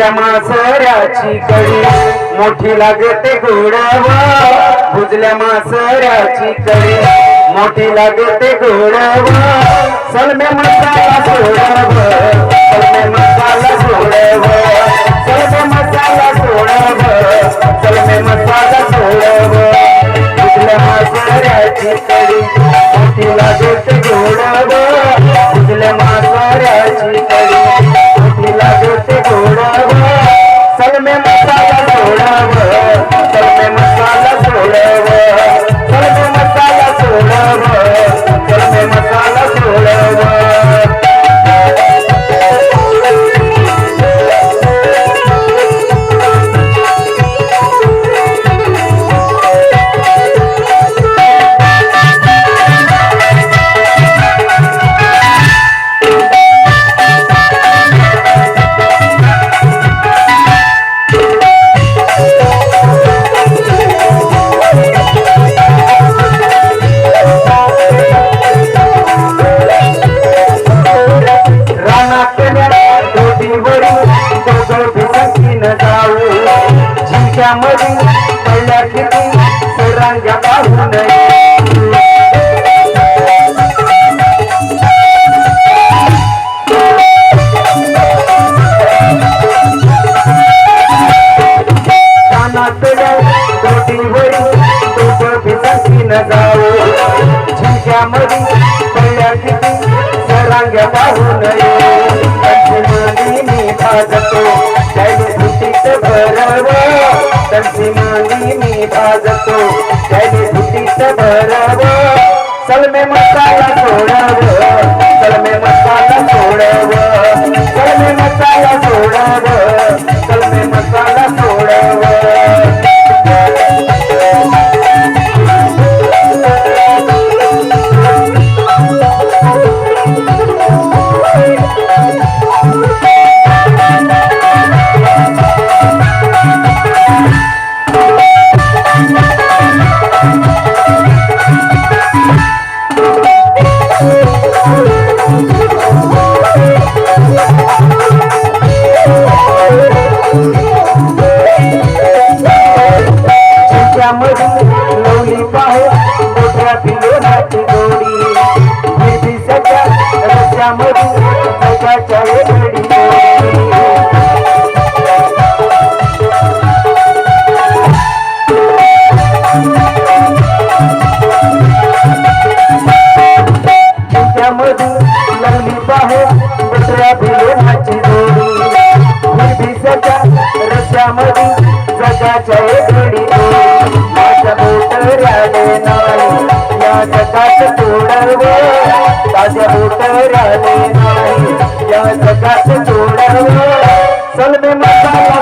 भुजल्या मासऱ्याची कळी मोठी लागते गोडव भुजल्या मासऱ्याची कळी मोठी लागते गोडव सलम्या झिंक्यामध्ये पहिल्या किती? सरांग्या पाहू नये रानातल्या डोटीवरून दोघं किती? तंसी मी भाजतो. त्याने भीतीत भराव. सलमे मसाला सोडाव. सलमे मसाला सोडाव. सलमे मसाला सोडाव. त्याच्यामध्ये लवली पाहे मोठ्या पिलोनाची जोडी. हिरवी सच्या रस्त्यामध्ये सकाळच्या नाही या जगात तोडव माझ्या नाही. या जगात तोडव सलमे मसाला